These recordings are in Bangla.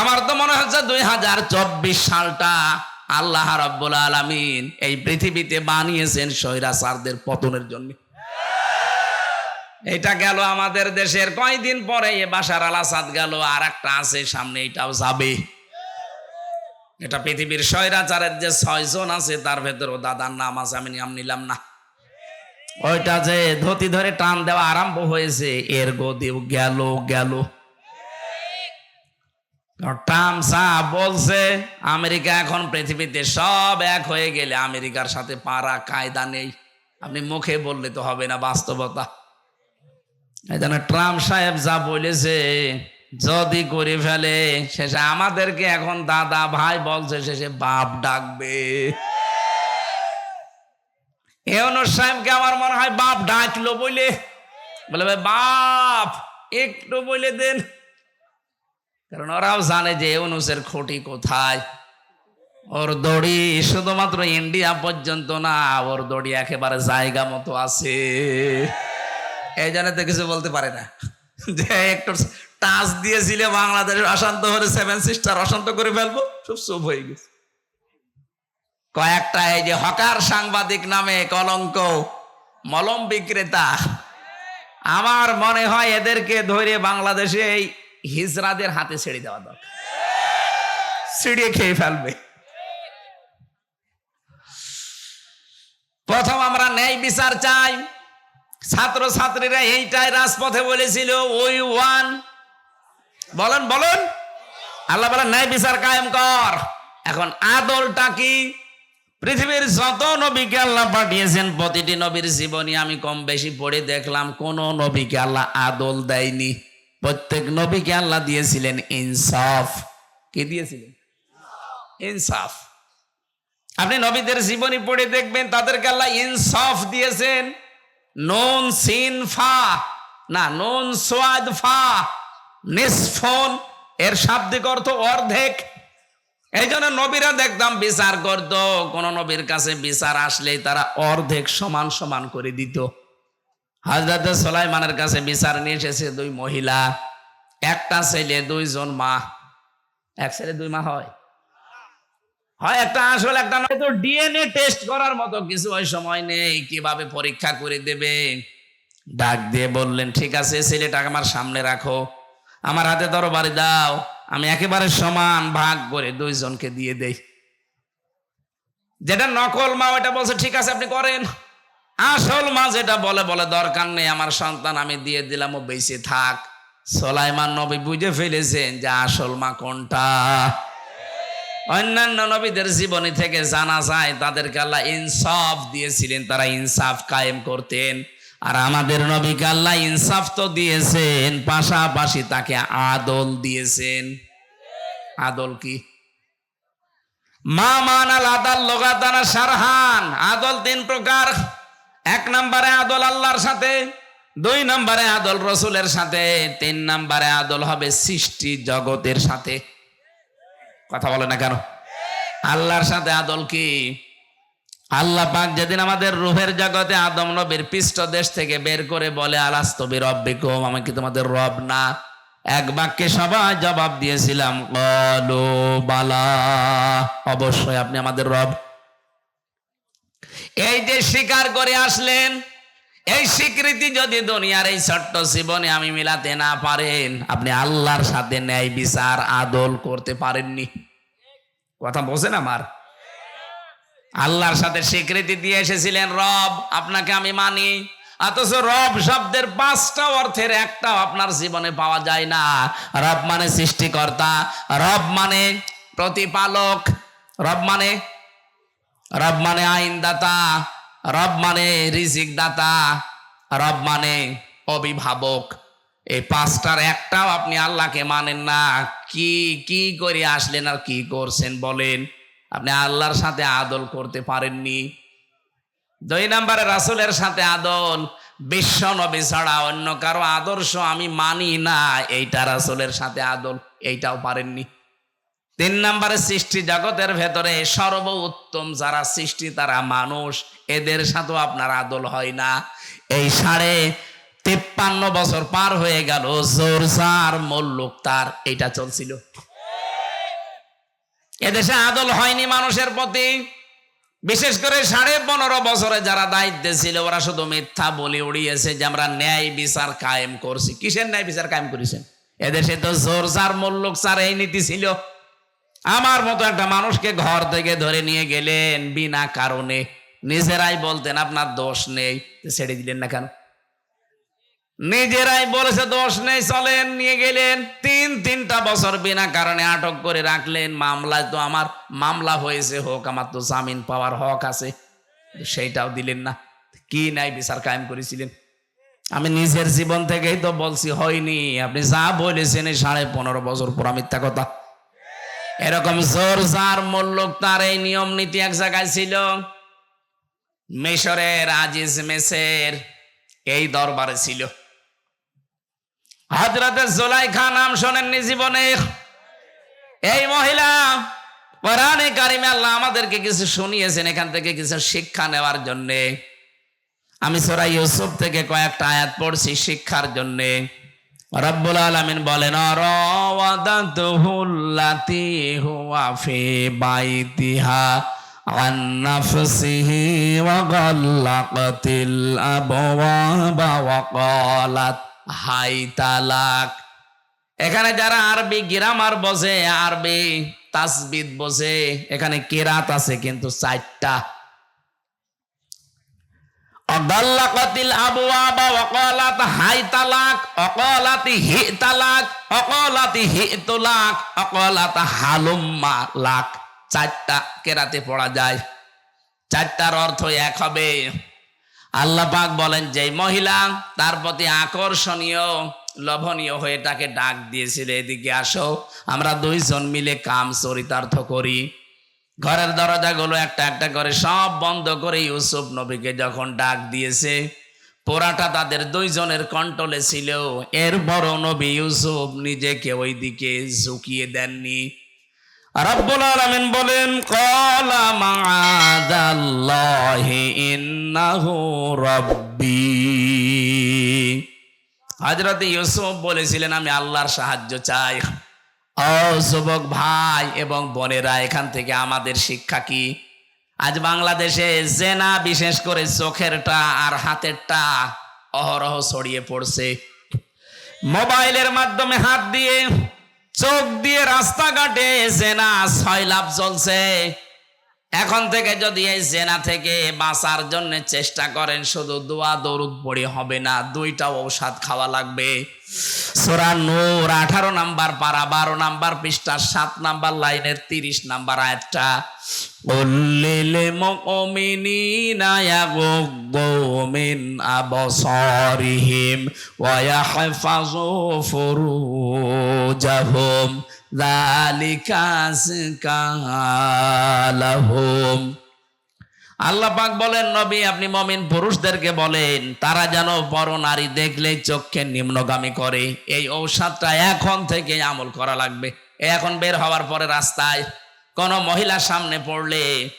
আমার তো মনে হচ্ছে দুই হাজার চব্বিশ সালটা আল্লাহ রব্বুল আলমিন এই পৃথিবীতে বানিয়েছেন স্বৈরাচারদের পতনের জন্য। এটা গেল আমাদের দেশের কয়দিন পরে এ বাসার আল আসাদ গেল আর একটা আছে সামনে, এটাও যাবে। এটা পৃথিবীর স্বৈরাচারের যে ছয়জন আছে, তার ভেতরেও দাদার নাম আছে, আমি নাম নিলাম না। ওইটা যে ধতি ধরে টান দেওয়া আরম্ভ হয়েছে, এর গদিও গেল গেল। ট্রাম্প সাহেব বলছে, আমেরিকা এখন পৃথিবীতে সব এক হয়ে গেলে আমেরিকার সাথে পারা কায়দা নেই। আপনি মুখে বললে তো হবে না বাস্তবতা। এই জন্য ট্রাম্প সাহেব যা বলেছে, যদি করে ফেলে, শেষে আমাদেরকে এখন দাদা ভাই বলছে, শেষে বাপ ডাকবে। এওনর সাহেবকে আমার মনে হয় বাপ ডাকলো বলে। বলে, ভাই, বাপ, একটু বলে দেন। কারণ ওরাও জানে যে ইউনুসের খুঁটি কোথায়। ওর দড়ি শুধুমাত্র ইন্ডিয়া পর্যন্ত না, ওর দড়ি একেবারে জায়গা মতো আছে। এই জন্য তো কিছু বলতে পারে না। যে একটু টাচ দিয়েছিলে বাংলাদেশের অশান্ত হলে সেভেন সিস্টার অশান্ত করে ফেলব সব চুপ হয়ে গেছে। কয়েকটা এই যে হকার সাংবাদিক নামে কলঙ্ক, মলম বিক্রেতা। আমার মনে হয় এদেরকে ধরে বাংলাদেশে এই হিজরাদের হাতে ছেড়ে দেওয়া দরকার। ছিড়িয়ে খেয়ে ফেলবে। প্রথম আমরা ন্যায় বিচার চাই। ছাত্র ছাত্রীরা এইটাই রাজপথে বলেছিল, ওই ওয়ান। বলেন বলেন। আল্লাহ বলেন, ন্যায় বিচার কায়েম কর। এখন আদলটা কি? পৃথিবীর যত নবীকে আল্লাহ পাঠিয়েছেন, প্রতিটি নবীর জীবনী আমি কম বেশি পড়ে দেখলাম, কোন নবীকে আল্লাহ আদল দেয়নি। প্রত্যেক নবীকে আল্লাহ দিয়েছিলেন ইনসাফ। কে দিয়েছিলেন? ইনসাফ। আপনি নবীদের জীবনী পড়ে দেখবেন, তাদেরকে আল্লাহ ইনসাফ দিয়েছেন। নুন, সিন, ফা। না, নুন, সোয়াদ, ফা। নিসফন এর শাব্দিক অর্থ অর্ধেক। এই জন্য নবীরা দেখতাম বিচার করত। কোন নবীর কাছে বিচার আসলেই তারা অর্ধেক সমান সমান করে দিত। হাজরত সোলাইমানের কাছে বিচার নিয়ে এসেছে দুই মহিলা। একটা ছেলে, দুইজন মা। এক ছেলে, দুই মা হয়? হয় একটা আসল, একটা ডিএনএ টেস্ট করার মতো কিছু ওই সময় নেই। কীভাবে পরীক্ষা করে দেবে? ডাক দিয়ে বললেন, ঠিক আছে, ছেলেটাকে আমার সামনে রাখো। আমার হাতে ধরো বাড়ি দাও। আমি একেবারে সমান ভাগ করে দুইজনকে দিয়ে দেই। যেটা নকল মা ওটা বলছে, ঠিক আছে, আপনি করেন। আসল মা যেটা বলে বলে দরকার নেই, আমার সন্তান আমি দিয়ে দিলাম, ও বেঁচে থাক। সোলাইমান নবী বুঝে ফেলেছেন যে আসল মা কোনটা। অন্যান্য নবীদের জীবনী থেকে জানা যায়, তাদেরকে আল্লাহ ইনসাফ দিয়েছিলেন, তারা ইনসাফ কায়েম করতেন। আর আমাদের নবীকে আল্লাহ ইনসাফ তো দিয়েছেন, পাশাপাশি তাকে আদল দিয়েছেন। আদল কি? মা মানাল আদাল লোগাদানা সারহান, আদল তিন প্রকার। এক নম্বরে আদল আল্লাহর সাথে, দুই নম্বরে আদল রসুলের সাথে, তিন নম্বরে আদল হবে সৃষ্টি জগতের সাথে। কথা বলে না কেন? আল্লাহর সাথে আদল কি? আল্লাহ পাক যেদিন আমাদের রুহের জগতে আদম নবীর পৃষ্ঠ দেশ থেকে বের করে বলে আলাস্তবি রব্বিকুম আমি কি তোমাদের রব না? এক বাক্যে সবাই জবাব দিয়েছিলাম, কলো, বালা, অবশ্যই আপনি আমাদের রব। এই যে স্বীকার করে আসলেন, এই স্বীকৃতি যদি দুনিয়ার এই ছোট্ট জীবনে আমি মিলাতে না পারেন, আপনি আল্লাহর সাথে ন্যায় বিচার আদল করতে পারেননি। কথা বোঝেন আমার? আল্লাহর সাথে স্বীকৃতি দিয়ে এসেছিলেন রব, আপনাকে আমি মানি। অথচ রব শব্দের পাঁচটা অর্থের একটাও আপনার জীবনে পাওয়া যায় না। রব মানে সৃষ্টিকর্তা, রব মানে প্রতিপালক, রব মানে রব মানে আইনদাতা, রব মানে রিজিক দাতা রব মানে অভিভাবক। এই পাঁচটার একটাও আপনি আল্লাহকে মানেন না। কি কি করে আসলেন আর কি করছেন বলেন? আপনি আল্লাহর সাথে আদল করতে পারেননি। দুই নম্বরে রাসুলের সাথে আদল, বিশ্ব নবী ছাড়া অন্য কারও আদর্শ আমি মানি না। এইটা রাসুলের সাথে আদল, এইটাও পারেননি। তিন নম্বরে সৃষ্টি জগতের ভেতরে সর্ব উত্তম যারা সৃষ্টি, তারা মানুষ। এদের সাথেও আপনার আদল হয় না। এই সাড়ে তিপ্পান্ন বছর পার হয়ে গেল, জোর সার মল্লুক তার। এইটা চলছিল। এদেশে আদল হয়নি মানুষের প্রতি। বিশেষ করে সাড়ে পনেরো বছরে যারা দায়িত্বে ছিল, ওরা শুধু মিথ্যা বলে উড়িয়েছে যে আমরা ন্যায় বিচার কায়েম করছি। কিসের ন্যায় বিচার কায়েম করেছেন? এদেশে তো জোর সার মল্লুক সার এই নীতি ছিল। আমার মতো একটা মানুষকে ঘর থেকে ধরে নিয়ে গেলেন বিনা কারণে। নিজেরাই বলতেন, আপনার দোষ নেই। ছেড়ে দিলেন না কেন? নিজেরাই বলেছে, দোষ নেই, চলেন, নিয়ে গেলেন। তিন, তিনটা বছর বিনা কারণে আটক করে রাখলেন। মামলায় তো আমার মামলা হয়েছে, হোক, আমার তো জামিন পাওয়ার হক আছে। সেইটাও দিলেন না। কি নাই বিচার কায়েম করেছিলেন? আমি নিজের জীবন থেকেই তো বলছি, হয়নি। আপনি যা বলেছেন সাড়ে পনেরো বছর পুরা মিথ্যা কথা। এরকম জোর জার মল্লুক তার এই নিয়ম নীতি এক জায়গায় ছিল। মিশরের আজিজ মেসের এই দরবারে ছিল। হজরতের জোলাইখা নাম শোনেননি জীবনে। এই মহিলা কোরআনে কারিমে আল্লাহ আমাদেরকে কিছু শুনিয়েছেন এখান থেকে কিছু শিক্ষা নেওয়ার জন্যে। আমি সোরা ইউসুফ থেকে কয়েকটা আয়াত পড়ছি শিক্ষার জন্যে। রব্বুল আলামিন বলেন রাদাতুহুল্লাতি হুয়া ফি বাইতিহা আন নাফসিহি ওয়া হাই তালাক এখানে যারা আরবি গ্রামার বসে আরবি তাসবিদ বসে এখানে কেরাত আছে কিন্তু চারটা অদাল্লাকাতিল আবওয়াবা ওয়াকালাত হাই তালাক অকালাতি হি তালাক অকালাতি হি তুলাক অকালাত হালুম্মা লাক চারটা কেরাতে পড়া যায়। চারটার অর্থ এক হবে। আল্লাহ পাক বলেন যে মহিলা তার প্রতি আকর্ষণীয়, লোভনীয় হয়ে তাকে ডাক দিয়েছিল, এদিকে আসো, আমরা দুইজন মিলে কাম চরিতার্থ করি। ঘরের দরজাগুলো একটা একটা করে সব বন্ধ করে ইউসুফ নবীকে যখন ডাক দিয়েছে, পোড়াটা তাদের দুইজনের কন্ট্রোলে ছিল। এর বড় নবী ইউসুফ নিজেকে ওই দিকে ঝুঁকিয়ে দেননি। বলেন কলা ইউসুফ বলেছিলেন, আমি আল্লাহর সাহায্য চাই। যুবক ভাই এবং বোনেরা, এখান থেকে আমাদের শিক্ষা কি? আজ বাংলাদেশে জেনা বিশেষ করে চোখেরটা আর হাতেরটা অহরহ ছড়িয়ে পড়ছে। মোবাইলের মাধ্যমে হাত দিয়ে, চোখ দিয়ে রাস্তাঘাটে জেনা ছয় লাভ চলছে এখন থেকে যদি এই জেনা থেকে বাঁচার জন্য চেষ্টা করেন, শুধু দোয়া দরুদ পড়ে হবে না, দুইটা ঔষধ খাওয়া লাগবে। সোরা নূর, আঠারো নাম্বার পারা, বারো নাম্বার পৃষ্ঠা, সাত নাম্বার লাইনের তিরিশ নাম্বার আয়াতটা। উল্লিলে মুমিনিনা ইয়াগুদ্দু মিন আবসারিহিম ওয়া ইয়াহফাযু ফুরুজাহুম। যালিকা আযকা আল্লাহ পাক বলেন, নবী, আপনি মমিন পুরুষদেরকে বলেন, তারা যেন বড় নারী দেখলে চোখকে নিম্নগামী করে। এই ঔষধটা এখন থেকে আমল করা লাগবে। এখন বের হওয়ার পরে রাস্তায় কোনো মহিলার সামনে পড়লে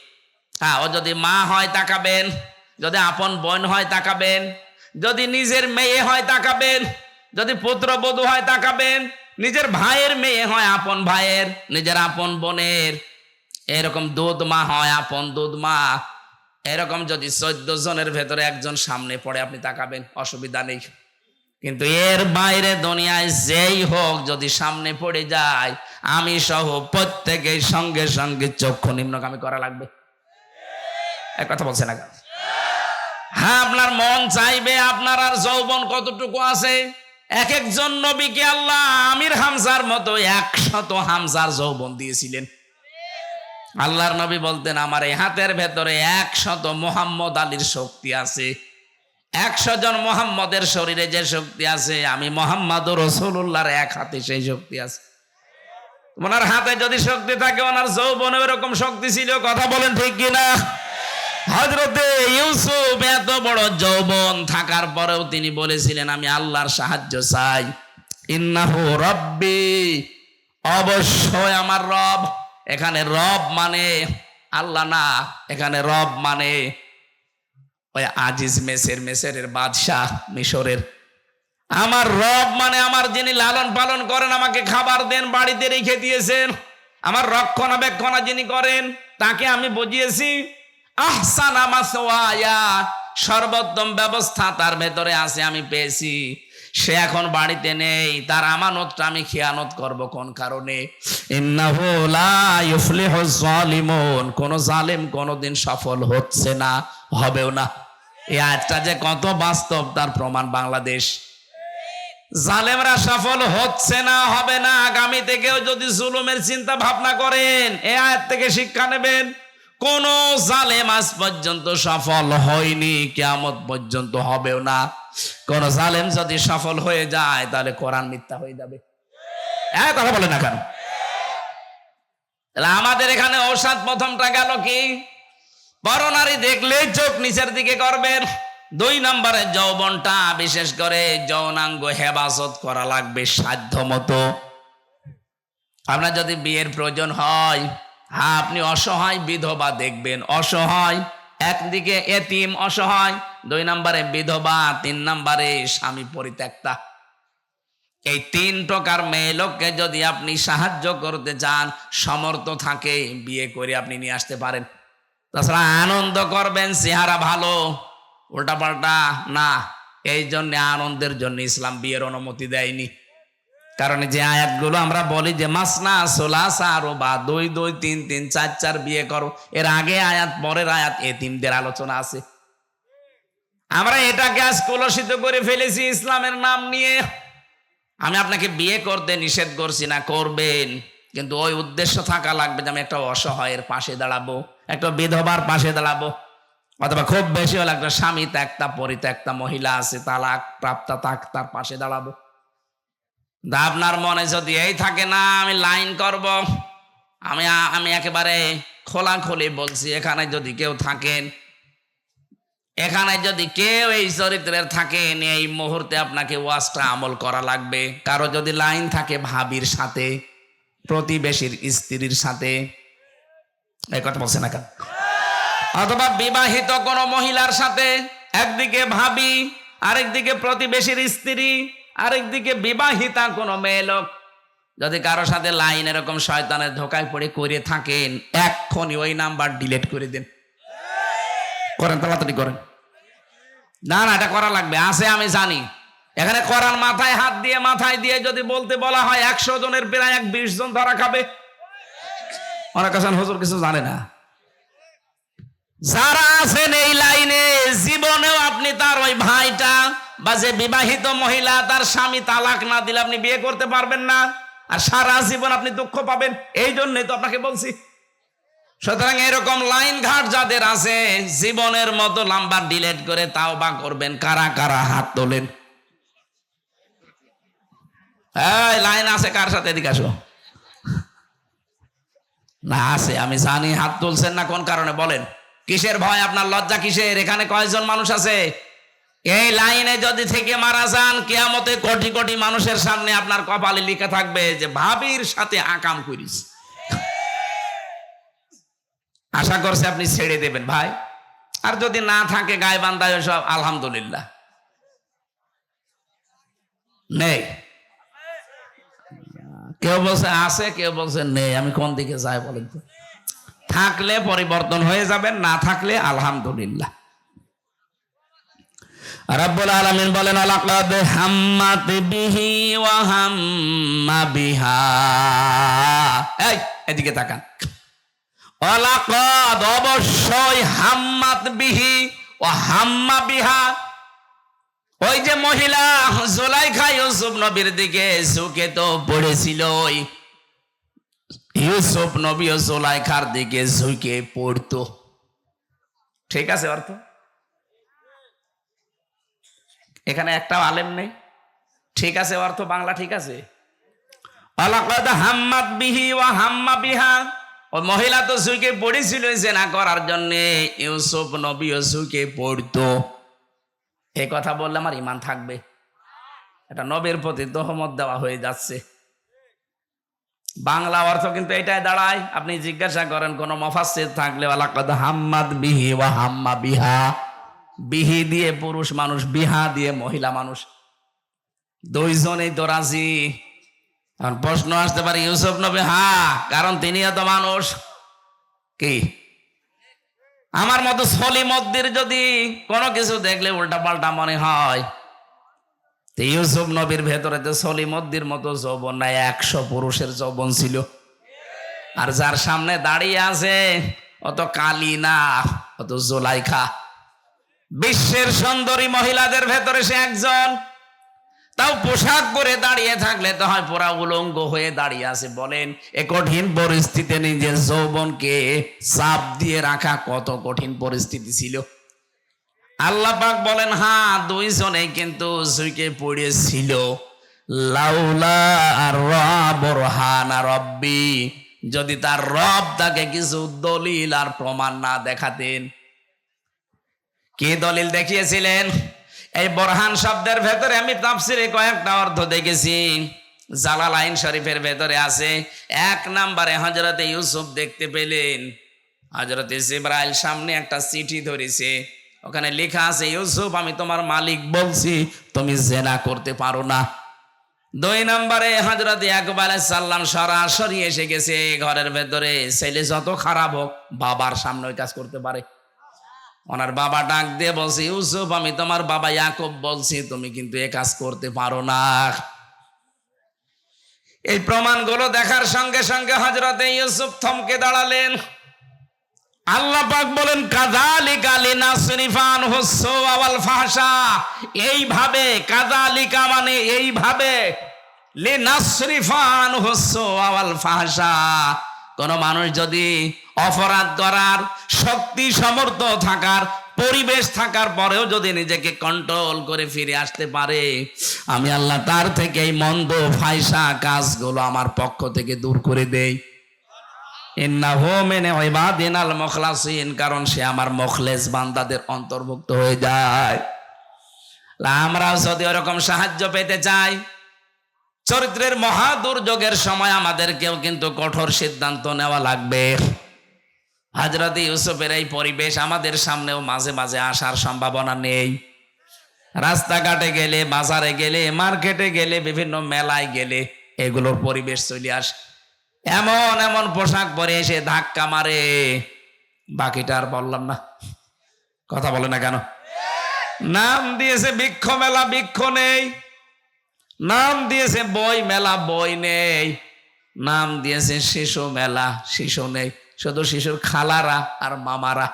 হ্যাঁ ও যদি মা হয় তাকাবেন, যদি আপন বোন হয় তাকাবেন, যদি নিজের মেয়ে হয় তাকাবেন, যদি পুত্র পুত্রবধূ হয় তাকাবেন, নিজের ভাইয়ের মেয়ে হয় আপন ভাইয়ের, নিজের আপন বোনের, এরকম দুধ মা হয়, আপন দুধ মা এরকম যদি চোদ্দ জনের ভেতরে একজন সামনে পড়ে, আপনি তাকাবেন, অসুবিধা নেই। কিন্তু এর বাইরে দুনিয়ায় যেই হোক, যদি সামনে পড়ে যায়, আমি সহ প্রত্যেকের সঙ্গে সঙ্গে চক্ষু নিম্নগামী করা লাগবে। এক কথা বলছে না হ্যাঁ আপনার মন চাইবে, আপনার আর যৌবন কতটুকু আছে? এক একজন নবীকে আল্লাহ আমির হামজার মতো একশত হামজার যৌবন দিয়েছিলেন। আল্লাহর নবী বলতেন, আমার এই হাতের ভেতরে একশত মোহাম্মদ আলীর শক্তি আছে। একশো জন মোহাম্মদের শরীরে যে শক্তি আছে, আমি মোহাম্মদ রসুল্লাহর এক হাতে সেই শক্তি আছে। ওনার হাতে যদি শক্তি থাকে, ওনার যৌবনে এরকম শক্তি ছিল, কথা বলেন ঠিক কিনা? হজরতে ইউসুফ এত বড় যৌবন থাকার পরেও তিনি বলেছিলেন, আমি আল্লাহর সাহায্য চাই। ইন্নাহু রব্বি, অবশ্যই আমার রব। এখানে রব মানে আল্লাহ না, এখানে রব মানে ওই আজিজ মেসের মেসের বাদশাহ, মিশরের। আমার রব মানে আমার যিনি লালন পালন করেন, আমাকে খাবার দেন, বাড়িতে রেখে দিয়েছেন। আমার রক্ষণাবেক্ষণা যিনি করেন, তাকে আমি বুঝিয়েছি। আহসান আমার সর্বোত্তম ব্যবস্থা তার ভেতরে আছে, আমি পেয়েছি। সে এখন বাড়িতে নেই। তার আমানতটা আমি খেয়ানত করব কোন কারণে? কোন জালেম কোনদিন সফল হচ্ছে না, হবেও না। এই আয়াতটা যে কত বাস্তব, তার প্রমাণ বাংলাদেশ। জালেমরা সফল হচ্ছে না, হবে না। আগামী থেকেও যদি জুলুমের চিন্তা ভাবনা করেন এ আয়াত থেকে শিক্ষা নেবেন, কোন জালেম আজ পর্যন্ত সফল হয়নি, কেয়ামত পর্যন্ত হবেও না। কোন জালেম যদি সফল হয়ে যায়, তাহলে কোরআন মিথ্যা হয়ে যাবে। হ্যাঁ কথা বলে না কেন? তাহলে আমাদের এখানে ঔষধ প্রথমটা গেল কি? বড় নারী দেখলেই চোখ নিচের দিকে করবেন। দুই নম্বরে যৌবনটা, বিশেষ করে যৌনাঙ্গ হেফাজত করা লাগবে সাধ্য মতো। আপনার যদি বিয়ের প্রয়োজন হয় হ্যাঁ আপনি অসহায় বিধবা দেখবেন। অসহায় একদিকে এতিম অসহায়, দুই নম্বরে বিধবা, তিন নম্বরে স্বামী পরিত্যক্তা। এই তিন প্রকার মেয়ে লোককে যদি আপনি সাহায্য করতে চান, সমর্থ থাকে, বিয়ে করে আপনি নিয়ে আসতে পারেন। তাছাড়া আনন্দ করবেন, চেহারা ভালো উল্টা পাল্টা না, এই জন্য আনন্দের জন্য ইসলাম বিয়ের অনুমতি দেয়নি। কারণ যে আয়াতগুলো আমরা বলি যে, মাসনা সোলাসা আরও বা দুই দুই, তিন তিন, চার চার বিয়ে করো। এর আগে আয়াত, পরের আয়াত এতিমদের আলোচনা আছে। আমরা এটাকে আজ কলসিত করে ফেলেছি ইসলামের নাম নিয়ে। আমি আপনাকে বিয়ে করতে নিষেধ করছি না, করবেন। কিন্তু ওই উদ্দেশ্য থাকা লাগবে যে আমি একটা অসহায়ের পাশে দাঁড়াবো, একটা বিধবার পাশে দাঁড়াবো। অথবা খুব বেশি হলে একটা স্বামী ত্যাগতা পরিত্যক্তা মহিলা আছে তালাক প্রাপ্তা তাক তার পাশে দাঁড়াবো। আপনার মনে যদি এই থাকে না, আমি লাইন করব। আমি আমি একেবারে খোলাখুলি বলছি, এখানে যদি কেউ থাকেন, এখানে যদি কেউ এই চরিত্রের থাকেন, এই মুহূর্তে আপনাকে ওয়াজটা আমল করা লাগবে। কারও যদি লাইন থাকে ভাবির সাথে, প্রতিবেশীর স্ত্রীর সাথে, এই কথা বলছে না কেন? অথবা বিবাহিত কোন মহিলার সাথে, একদিকে ভাবি, আরেকদিকে প্রতিবেশীর স্ত্রী আরেকদিকে বিবাহিতা কোনো মেয়ে লোক যদি কারও সাথে লাইন এরকম শয়তানের ধোকায় পড়ে করে থাকেন, এক্ষুনি ওই নাম্বার ডিলিট করে দেন। করেন তাড়াতাড়ি করেন। না না, এটা করা লাগবে। আছে, আমি জানি। এখানে করার মাথায় হাত দিয়ে, মাথায় দিয়ে যদি বলতে বলা হয়, একশো জনের প্রায় এক বিশ জন ধরা খাবে। অনেক আছেন হুজুর কিছু জানে না। যারা আছেন এই লাইনে, জীবনেও আপনি তার ওই ভাইটা বা যে বিবাহিত মহিলা তার স্বামী তালাক না দিলে আপনি বিয়ে করতে পারবেন না, আর সারা জীবন আপনি দুঃখ পাবেন, এই জন্যই তো আপনাকে বলছি। সুতরাং এরকম লাইন ঘাট যাদের আছে, জীবনের মতো নাম্বার ডিলেট করে তাও বা করবেন, কারা কারা হাত তোলেন। লাইন আছে কার সাথে, এদিকে আসো। না আছে, আমি জানি হাত তুলছেন না কোন কারণে, বলেন। কিসের ভয়, আপনার লজ্জা কিসের? এখানে কয়জন মানুষ আছে? এই লাইনে যদি থেকে মারা যান, কেয়ামতে কোটি কোটি মানুষের সামনে আপনার কপালে লিখে থাকবে যে ভাবির সাথে আকাম করিস। আশা করছে আপনি ছেড়ে দেবেন ভাই। আর যদি না থাকে গায়ে বান্ধায় সব, আলহামদুলিল্লাহ। নেই। কেউ বলছে আছে, কেউ বলছে নেই। আমি কোন দিকে যাই বলেন থাকলে পরিবর্তন হয়ে যাবেন, না থাকলে আলহামদুলিল্লাহ। রব্বুল আলামিন বলেন, আলাকাদ হাম্মাত বিহি ওয়া হাম্মা বিহা। এই, এদিকে তাকান। অলাকদ অবশ্যই হাম্মাত বিহি ও হাম্মা বিহা। ওই যে মহিলা জোলাইখা ইউসুফ নবীর দিকে ঝুঁকে তো পড়েছিল ওই ইউসুফ নবী ও জোলাইখার দিকে ঝুঁকে পড়তো। ঠিক আছে, অর্থ? এখানে একটা আলেম নেই। ঠিক আছে অর্থ বাংলা ঠিক আছে। অলাকদ হাম্মাত বিহি ওয়া হাম্মা ওই মহিলা তো ঝুঁকে পড়েছিল জেনা করার জন্য। ইউসুফ নবী ও ঝুঁকে পড়তো। এই কথা বললে আমার ইমান থাকবে। এটা নবীর প্রতি তহমত দেওয়া হয়ে যাচ্ছে। বাংলা অর্থ কিন্তু এটাই দাঁড়ায়। আপনি জিজ্ঞাসা করেন, কোন মফাসিদ থাকলে হাম্মাদ বিহি ওয়া হাম্মা বিহা। বিহি দিয়ে পুরুষ মানুষ, বিহা দিয়ে মহিলা মানুষ। দুইজনেই তো রাজি। প্রশ্ন আসতে পারে, ইউসুফ নবী হ্যাঁ কারণ তিনিও তো মানুষ। কি? আমার মতো সলিমদ্দির যদি কোনো কিছু দেখলে উল্টা পাল্টা মনে হয় ইউসুফ নবীর ভেতরে তো সলিমদ্দির মতো যৌবন নাই, একশো পুরুষের যৌবন ছিল। আর যার সামনে দাঁড়িয়ে আছে অত কালি না অত জোলাইখা। বিশ্বের সুন্দরী মহিলাদের ভেতরে সে একজন। তাও পোশাক পরে দাঁড়িয়ে থাকলে তো হয় পুরা উলঙ্গ হয়ে দাঁড়িয়ে আছে। বলেন, এ কঠিন পরিস্থিতিতে নিজের যৌবনকে চাপ দিয়ে রাখা কত কঠিন পরিস্থিতি ছিল। আল্লাহ পাক বলেন হ্যাঁ দুইজনে কিন্তু সুইকে পড়েছিল। লাউলা আর রবর হানা রব্বি। যদি তার রব তাকে কিছু দলিল আর প্রমাণ না দেখাতেন কি দলিল দেখিয়েছিলেন? এই বরহান শব্দের ভেতরে আমি তাফসিরে কয়েকটা অর্থ দেখেছি। জালালাইন শরীফের ভেতরে আছে, এক নম্বরে হজরতে ইউসুফ দেখতে পেলেন। হজরতে জিব্রাইল সামনে একটা চিঠি ধরেছে, ওখানে লেখা আছে, ইউসুফ, আমি তোমার মালিক বলছি, তুমি জেনা করতে পারো না। দুই নম্বরে হজরত ইয়াকুব সাল্লাম সরাসরি এসে গেছে ঘরের ভেতরে, ছেলে যত খারাপ হোক, বাবার সামনে কাজ করতে পারে। ওনার বাবা ডাক দিয়ে বলছে, ইউসুফ, আমি তোমার বাবা ইয়াকুব বলছি, তুমি কিন্তু এ কাজ করতে পারো না। এই প্রমাণগুলো দেখার সঙ্গে সঙ্গে হজরতে ইউসুফ থমকে দাঁড়ালেন। আল্লাহ পাক বলেন কাজালিকা লিনাসরিফান হুসু আওয়াল ফাহশা। এইভাবে কাজালিকা মানে এইভাবে, লিনাসরিফান হুসু আওয়াল ফাহশা। কোন মানুষ যদি অপরাধ করার শক্তি সমর্থ থাকার, পরিবেশ থাকার পরেও যদি নিজেকে কন্ট্রোল করে ফিরে আসতে পারে, আমি আল্লাহ তার থেকে এই মন্দ, ফাইসা কাজগুলো আমার পক্ষ থেকে দূর করে দেই। কারণ সে আমার মখলেস বান্দাদের অন্তর্ভুক্ত হয়ে যায়। আমরাও যদি ওরকম সাহায্য পেতে চাই চরিত্রের মহা দুর্যোগের সময় আমাদেরকেও কিন্তু কঠোর সিদ্ধান্ত নেওয়া লাগবে। হাজরত ইউসুফের এই পরিবেশ আমাদের সামনেও মাঝে মাঝে আসার সম্ভাবনা নেই। রাস্তাঘাটে গেলে, বাজারে গেলে, মার্কেটে গেলে, বিভিন্ন মেলায় গেলে এগুলোর পরিবেশ চলে আসে। এমন এমন পোশাক পরে এসে ধাক্কা মারে। বাকিটা আর বললাম না। কথা বলে না কেন? নাম দিয়েছে বৃক্ষ মেলা, বৃক্ষ নেই। নাম দিয়েছে বই মেলা, বই নেই। নাম দিয়েছে শিশু মেলা, শিশু নেই। শুধু শিশুর খালারা আর মামারা।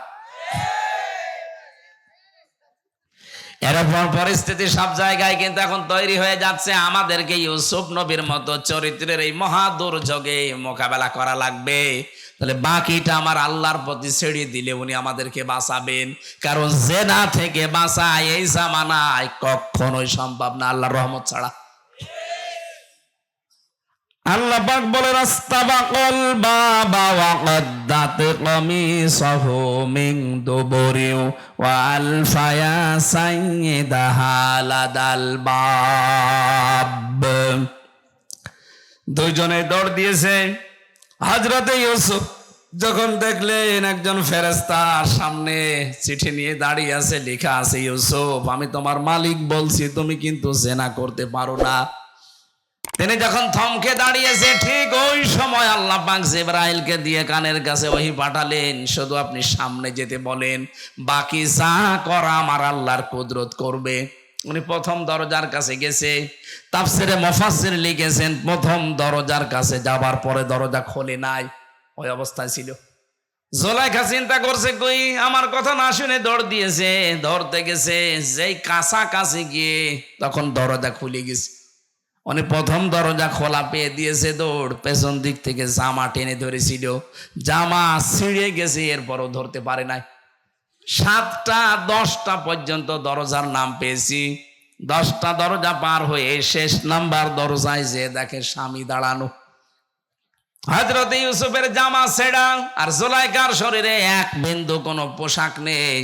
এরকম পরিস্থিতি সব জায়গায় কিন্তু এখন তৈরি হয়ে যাচ্ছে। আমাদেরকে ইউসুফ নবীর মতো চরিত্রের এই মহা দুর্যোগে মোকাবেলা করা লাগবে। তাহলে বাকিটা আমার আল্লাহর প্রতি ছেড়ে দিলে উনি আমাদেরকে বাঁচাবেন। কারণ জেনা থেকে বাঁচায় এই জামানায় কখনোই সম্ভব না, আল্লাহর রহমত ছাড়া। আল্লাহ পাক বলে রাস্তাবাকল বাবা ওয়াকাদ্দাত কামিসাহু মিন দুবুরিউ ওয়া আলফায়া সাইয়্যিদাহা লাদাল বাব। দুইজনে দৌড় দিয়েছে। হযরতে ইউসুফ যখন দেখলেন একজন ফেরেস্তার সামনে চিঠি নিয়ে দাঁড়িয়ে আছে, লেখা আছে, ইউসুফ, আমি তোমার মালিক বলছি, তুমি কিন্তু জেনা করতে পারো না। তিনি যখন থমকে দাঁড়িয়েছে, ঠিক ওই সময় আল্লাহ পাক জিব্রাইলকে দিয়ে কানের কাছে ওহি পাঠালেন, শুধু আপনি সামনে যেতে বলেন, বাকি যা করা আমার আল্লাহর কুদরত করবে। উনি প্রথম দরজার কাছে গেছে, তাফসিরে মুফাসসির লিখেছেন, প্রথম দরজার কাছে যাবার পরে দরজা খোলে নাই। ওই অবস্থায় ছিল। জোলাইখা চিন্তা করছে, কই, আমার কথা না শুনে দৌড় দিয়েছে ধরতে গেছে, যেই কাছাকাছি গিয়ে তখন দরজা খুলে গেছে। উনি প্রথম দরজা খোলা পেয়ে দিয়েছে দৌড়, পেছন দিক থেকে জামা টেনে ধরেছিল। জামা ছিঁড়ে গেছে, এরপরও ধরতে পারে নাই। সাতটা, দশটা পর্যন্ত দরজার নাম পেয়েছি। দশটা দরজা পার হয়ে শেষ নাম্বার দরজায় যে দেখে স্বামী দাঁড়ানো। হজরত ইউসুফের জামা ছেড়া, আর জোলাইকার শরীরে এক বিন্দু কোনো পোশাক নেই।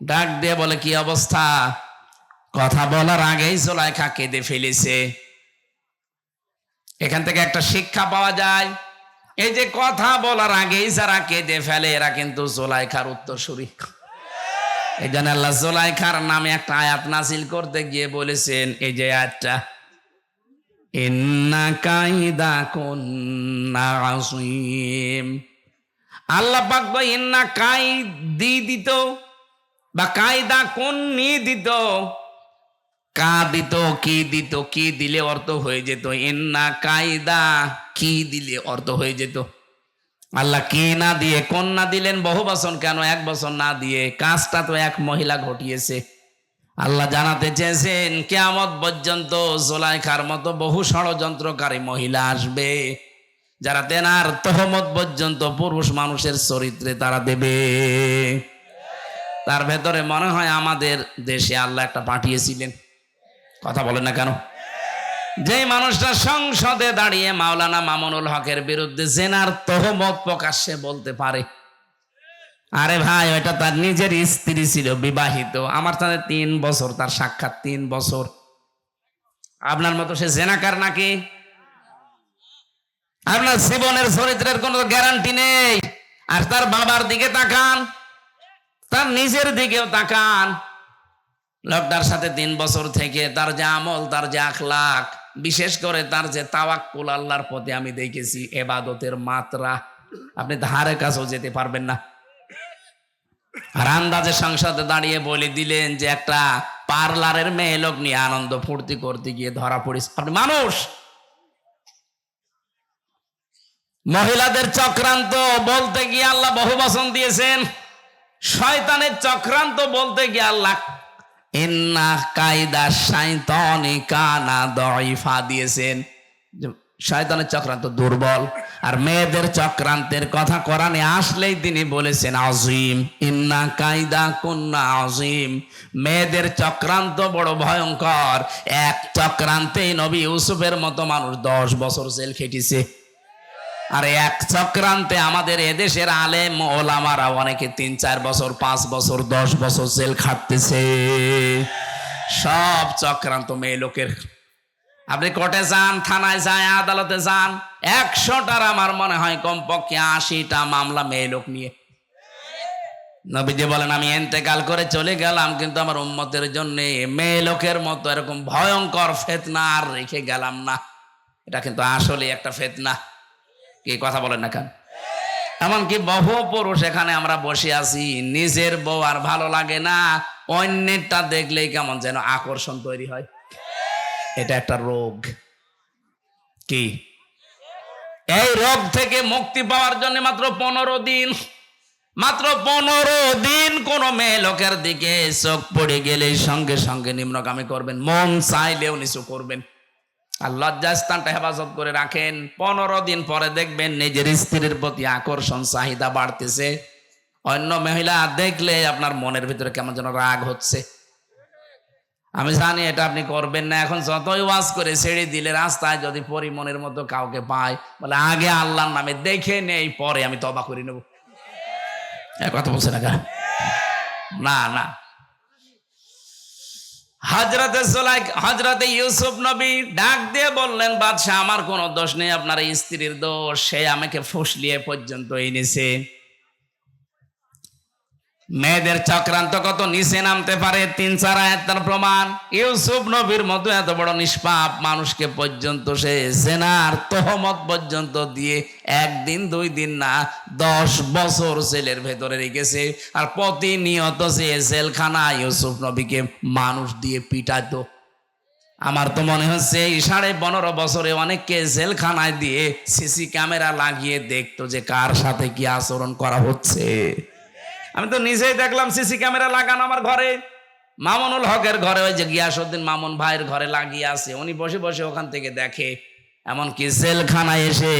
ডাক দিয়ে বলে, কি অবস্থা? কথা বলার আগেই জোলাইখা কেঁদে ফেলেছে। এখান থেকে একটা শিক্ষা পাওয়া যায়। এই যে কথা বলার আগেই যারা কেঁদে ফেলে, এরা কিন্তু জোলাইখার উত্তরসূরি। এই জন্য আল্লাহ জোলাইখার নামে একটা আয়াত নাসিল করতে গিয়ে বলেছেন, এই যে আয়াতটা, ইন্না আল্লাহ ইন্না বা কায়দা কোন নিয়ে দিত। কা দিত, কি দিত, কি দিলে অর্থ হয়ে যেত? ইন্না কায়দা কি দিলে অর্থ হয়ে যেত? আল্লাহ কি না দিয়ে, কোন না দিলেন? বহু বছর কেন? এক বছর না দিয়ে। কাজটা তো এক মহিলা ঘটিয়েছে। আল্লাহ জানাতে চেয়েছেন, কেয়ামত পর্যন্ত জোলাইখার মতো বহু ষড়যন্ত্রকারী মহিলা আসবে, যারা তেনার তহমত পর্যন্ত পুরুষ মানুষের চরিত্রে তারা দেবে। তার ভেতরে মনে হয় আমাদের দেশে আল্লাহ একটা পাঠিয়েছিলেন। কথা বলেন না কেন? যে মানুষটা সংসদে দাঁড়িয়ে মাওলানা মামুনুল হকের বিরুদ্ধে জেনার তহমত প্রকাশ্যে বলতে পারে, আরে ভাই, ওইটা তার নিজের স্ত্রী ছিল, বিবাহিত। আমার সাথে তিন বছর, তার সাক্ষাৎ তিন বছর। আপনার মতো সে জেনাকার নাকি? আপনার জীবনের চরিত্রের কোনো গ্যারান্টি নেই। আর তার বাবার দিকে তাকান, তার নিজের দিকেও তাকান। লোকটার সাথে তিন বছর থেকে তার যে আমল, তার যে আখলাক, বিশেষ করে তার যে তাওয়াক্কুল আল্লাহর প্রতি আমি দেখেছি, এবাদতের মাত্রা। আপনি ধারে কাছেও যেতে পারবেন না। আর আন্দাজে সংসদে দাঁড়িয়ে বলে দিলেন যে একটা পার্লারের মেয়ে লোক নিয়ে আনন্দ ফুর্তি করতে গিয়ে ধরা পড়িস আপনি মানুষ! মহিলাদের চক্রান্ত বলতে গিয়ে আল্লাহ বহু বচন দিয়েছেন। শয়তানের চক্রান্ত বলতে গিয়ে আল্লাহ ইন্না কায়দা শাইতানি কানা দইফা দিয়েছেন। শয়তানের চক্রান্ত দুর্বল, আর মেয়েদের চক্রান্তের কথা কোরআনে আসলেই তিনি বলেছেন আজিম। ইন্না কায়দা কন্যা আজিম। মেয়েদের চক্রান্ত বড় ভয়ঙ্কর। এক চক্রান্তে নবী ইউসুফের মতো মানুষ দশ বছর জেল খেটেছে। আর এক চক্রান্তে আমাদের এদেশের আলেম ওলামারা অনেকে তিন, চার বছর, পাঁচ বছর, দশ বছর জেল খাটতেছে। সব চক্রান্ত মেয়ে লোকের। আপনি কোর্টে যান, থানায় যায়, আদালতে যান, একশোটার আমার মনে হয় কমপক্ষে আশিটা মামলা মেয়ে লোক নিয়ে। নবীজি বলেন, আমি এন্তেকাল করে চলে গেলাম, কিন্তু আমার উম্মতের জন্য মেয়ে লোকের মতো এরকম ভয়ঙ্কর ফেতনা আর রেখে গেলাম না। এটা কিন্তু আসলে একটা ফেতনা। কি কথা বলেন না কেন? এমনকি বহু পুরুষ এখানে আমরা বসে আছি, নিজের বউ আর ভালো লাগে না, অন্যেরটা দেখলেই কেমন যেন আকর্ষণ তৈরি হয়। এটা একটা রোগ। কি? এই রোগ থেকে মুক্তি পাওয়ার জন্য মাত্র পনেরো দিন, মাত্র পনেরো দিন কোন মেয়ে লোকের দিকে চোখ পড়ে গেলে সঙ্গে সঙ্গে নিম্নগামী করবেন, মন চাইলেও নিচু করবেন। আর লজ্জাস্থানটা হেফাজত করে রাখেন। পনেরো দিন পরে দেখবেন নিজের স্ত্রীর প্রতি আকর্ষণ, চাহিদা বাড়তেছে। অন্য মহিলা দেখলে আপনার মনের ভিতরে কেমন যেন রাগ হচ্ছে। আমি জানি এটা আপনি করবেন না, এখন যতই ওয়াজ করে ছেড়ে দিলে রাস্তায় যদি পরিমনের মতো কাউকে পায়, বলে, আগে আল্লাহর নামে দেখে নেই পরে আমি তবা করে নেব। কথা বলছে না না না। হজরতে সোলাই হাজরাতে ইউসুফ নবী ডাক দিয়ে বললেন, বাদশাহ, আমার কোনো দোষ নেই, আপনার স্ত্রীর দোষ, সে আমাকে ফুসলিয়ে পর্যন্ত এনেছে। মেয়েদের চক্রান্ত কত নিচে নামতে পারে? তিন চার আয়াতের প্রমাণ। ইউসুফ নবীর মতো এত বড় নিষ্পাপ মানুষকে পর্যন্ত সে জেনার তহমত পর্যন্ত দিয়ে একদিন, দুই দিন না, দশ বছর সেলের ভেতরে রেখেছে। আর প্রতিনিয়ত সে জেলখানা ইউসুফ নবীকে মানুষ দিয়ে পিটাতো। আমার তো মনে হচ্ছে এই সাড়ে পনেরো বছরে অনেককে জেলখানায় দিয়ে সিসি ক্যামেরা লাগিয়ে দেখতো যে কার সাথে কি আচরণ করা হচ্ছে। আমি তো নিজেই দেখলাম সিসি ক্যামেরা লাগানো আমার ঘরে। মামুনুল হকের ঘরে ওই যে গিয়াসউদ্দিন মামুন ভাইয়ের ঘরে লাগিয়ে আছে। উনি বসে বসে ওখান থেকে দেখে, এমনকি জেলখানায় এসে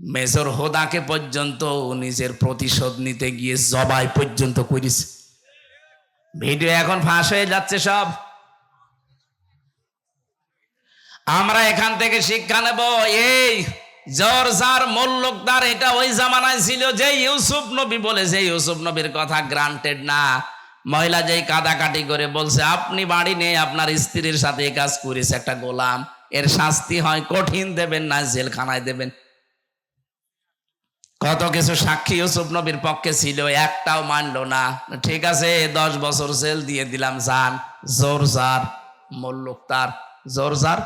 মেজর হোদাকে পর্যন্ত নিজের প্রতিশোধ নিতে গিয়ে জবাই পর্যন্ত করিস ভিডিও এখন ফাঁস হয়ে যাচ্ছে সব। আমরা এখান থেকে শিক্ষা নেব, এই জর জার মোল্লকদার এটা ওই জামানায় ছিল যে ইউসুফ নবী বলে, যে ইউসুফ নবীর কথা গ্রান্টেড না। মহিলা যেই কাদাকাটি করে বলছে, আপনি বাড়ি নেই, আপনার স্ত্রীর সাথে এই কাজ করেছে একটা গোলাম। এর শাস্তি হয়, কঠিন দেবেন না, জেলখানায় দেবেন। কত কিছু সাক্ষী ইউসুফ নবীর পক্ষে ছিল, একটাও মানলো না। ঠিক আছে, দশ বছর জেল দিয়ে দিলাম জান জোর জার মোল্লুক তার জোর জার।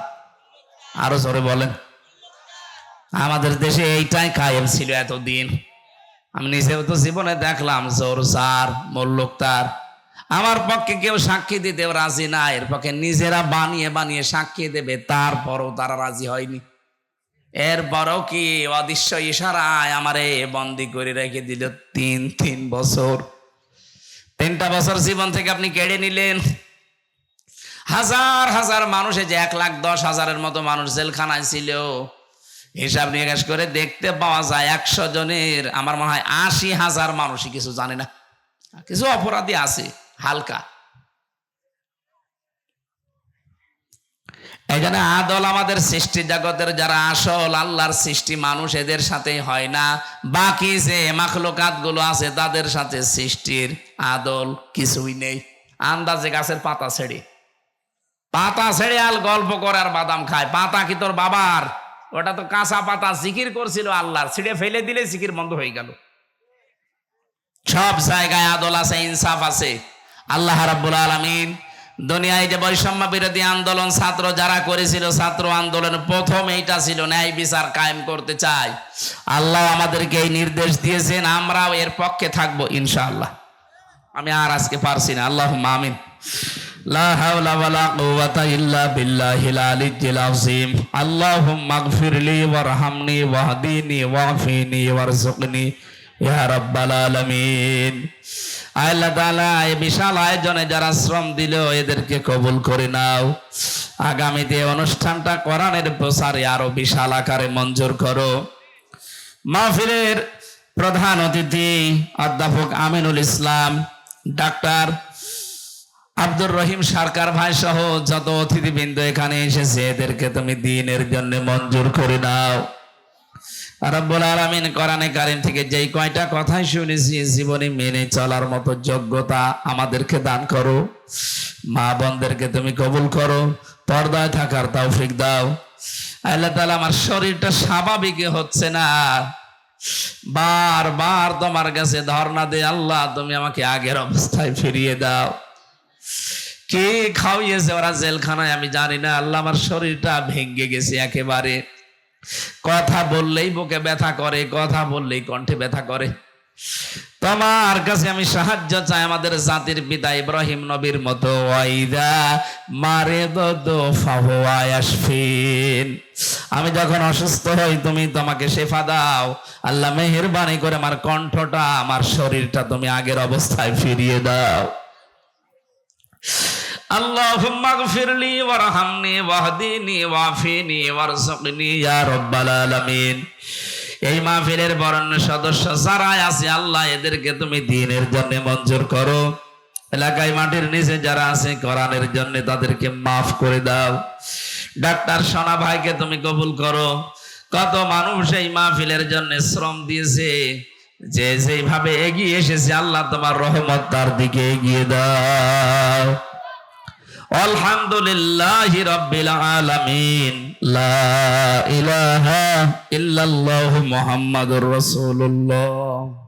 আরও জোরে বলেন। আমাদের দেশে এইটাই কায়েম ছিল এতদিন। আমি নিজেও তো জীবনে দেখলাম, জোর সার, মোল্লুক তার। আমার পক্ষে কেউ সাক্ষী দিতেও রাজি না, এর পক্ষে নিজেরা বানিয়ে বানিয়ে সাক্ষী দেবে, তারপরও তারা রাজি হয়নি। এরপরও কি অদৃশ্য ইশারায় আমারে বন্দি করে রেখে দিল তিন তিন বছর। তিনটা বছর জীবন থেকে আপনি কেড়ে নিলেন। হাজার হাজার মানুষে যে এক লাখ দশ হাজারের মতো মানুষ জেলখানায় ছিল। হিসাব নিকাশ করে দেখতে পাওয়া যায় একশো জনের, আমার মনে হয় আশি হাজার মানুষই কিছু জানে না। কিছু অপরাধী আছে, হালকা। এখানে আদল আমাদের সৃষ্টি জগতের যারা আসল, আল্লাহর সৃষ্টি মানুষ, এদের সাথে হয় না। বাকি যে মাখলুকাতগুলো আছে, তাদের সাথে সৃষ্টির আদল কিছুই নেই। আন্দাজে গাছের পাতা ছেড়ে। পাতা ছেড়ে আল গল্প করে আর বাদাম খায়। পাতা কি তোর বাবার? ওটা তো কাঁচা পাতা, জিকির করছিল আল্লাহর। ছিঁড়ে ফেলে দিলে জিকির বন্ধ হয়ে গেল। সব জায়গায় আদল আছে, ইনসাফ আছে। আল্লাহ রাব্বুল আলামিন দুনিয়ায় যে বৈষম্য বিরোধী আন্দোলন ছাত্র যারা করেছিল, ছাত্র আন্দোলন প্রথম এইটা ছিল, ন্যায় বিচার কায়েম করতে চাই আল্লাহ আমাদেরকে এই নির্দেশ দিয়েছেন, আমরাও এর পক্ষে থাকব, ইনশাআল্লাহ। আমি আর আজকে পারছি না আল্লাহ ইয়া রাব্বাল আলামিন। আল্লাহ তাআলা, এই বিশাল আয়োজনে যারা শ্রম দিল, এদেরকে কবুল করে নাও। আগামীতে অনুষ্ঠানটা কোরআনের প্রসারে আরও বিশাল আকারে মঞ্জুর করো। মাহফিলের প্রধান অতিথি অধ্যাপক আমিনুল ইসলাম, ডাক্তার আব্দুর রহিম সরকার ভাই সহ যত অতিথিবৃন্দ এখানে এসেছে, এদেরকে তুমি দিনের জন্য মঞ্জুর করে দাও রব্বুল আলামিন কোরআনে কারিম থেকে যেই কয়টা কথাই শুনেছি, জীবনে মেনে চলার মতো যোগ্যতা আমাদেরকে দান করো। মা বোনদেরকে তুমি কবুল করো, পর্দায় থাকার দাও। আমার শরীরটা স্বাভাবিক হচ্ছে না। বারবার তোমার কাছে ধর্ণা দে আল্লাহ তুমি আমাকে আগের অবস্থায় ফিরিয়ে দাও। কে খাওয়িয়েছে ওরা জেলখানায় আমি জানি না, আল্লাহ আমার শরীরটা ভেঙ্গে গেছে একেবারে। কথা বললেই বুকে ব্যথা করে, কথা বললেই কণ্ঠে ব্যথা করে। তোমার কাছে আমি সাহায্য চাই, আমাদের জাতির পিতা ইব্রাহিম নবীর মতো। মারে আমি যখন অসুস্থ হই, তুমি তোমাকে শেফা দাও। আল্লাহ মেহেরবানি করে আমার কণ্ঠটা, আমার শরীরটা তুমি আগের অবস্থায় ফিরিয়ে দাও। اللهم اغفر لي وارحمني واهدني وعافني وارزقني يا رب العالمين এই মাহফিলের বরণ্য সদস্য যারা আছে আল্লাহ এদেরকে তুমি দিনের জন্য মঞ্জুর করো এলাকায় মাটির নিচে যারা আছে কোরআনের জন্য তাদেরকে মাফ করে দাও ডাক্তার সোনা ভাইকে তুমি কবুল করো কত মানুষ এই মাহফিলের জন্য শ্রম দিয়েছে যে যেভাবে এগিয়ে এসেছে, আল্লাহ তোমার রহমত তার দিকে এগিয়ে দাও। আলহামদুলিল্লাহ রব্বিল আলামিন। লা ইলাহা ইল্লাল্লাহু মুহাম্মাদুর রাসূলুল্লাহ।